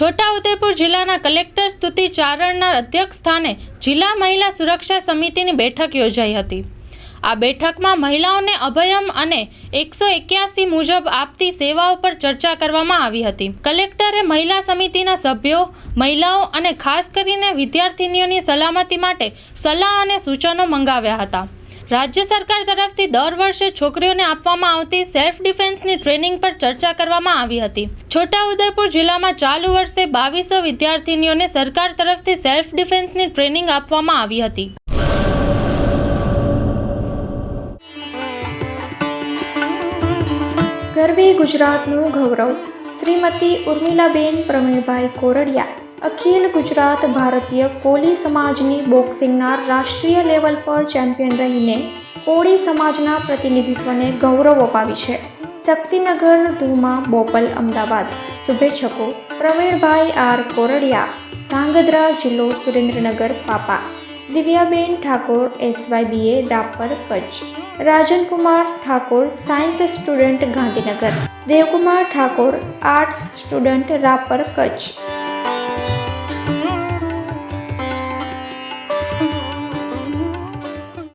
છોટાઉદેપુર જિલ્લાના કલેક્ટર સ્તુતિ ચારણના અધ્યક્ષ સ્થાને જિલ્લા મહિલા સુરક્ષા સમિતિની બેઠક યોજાઈ હતી. આ બેઠકમાં મહિલાઓને અભયમ અને એકસો એક્યાસી મુજબ આપતી સેવાઓ પર ચર્ચા કરવામાં આવી હતી. કલેક્ટરે મહિલા સમિતિના સભ્યો, મહિલાઓ અને ખાસ કરીને વિદ્યાર્થીનીઓની સલામતી માટે સલાહ અને સૂચનો મંગાવ્યા હતા. રાજ્ય સરકાર તરફથી દર વર્ષે છોકરીઓને આપવામાં આવતી સેલ્ફ ડિફેન્સની ટ્રેનિંગ પર ચર્ચા કરવામાં આવી હતી. છોટાઉદેપુર જિલ્લામાં ચાલુ વર્ષે બાવીસો વિદ્યાર્થીનીઓને સરકાર તરફથી સેલ્ફ ડિફેન્સની ટ્રેનિંગ આપવામાં આવી હતી. ગરવી ગુજરાતનું ગૌરવ. શ્રીમતી ઉર્મિલાબેન પ્રવીણભાઈ કોરડિયા અખિલ ગુજરાત ભારતીય કોલી સમાજની બોક્સિંગના રાષ્ટ્રીય લેવલ પર ચેમ્પિયન રહીને કોળી સમાજના પ્રતિનિધિત્વને ગૌરવ અપાવી છે. શક્તિનગર ધુમા બોપલ, અમદાવાદ. શુભેચ્છકો, પ્રવીણભાઈ આર કોરડિયા, ધાંગધ્રા જિલ્લો સુરેન્દ્રનગર, પાપા. Divyaben Thakor, SYBA Rapar Kutch. Rajankumar Thakor, science student Gandhinagar. Devkumar Thakor, arts student, Rapar, Kutch.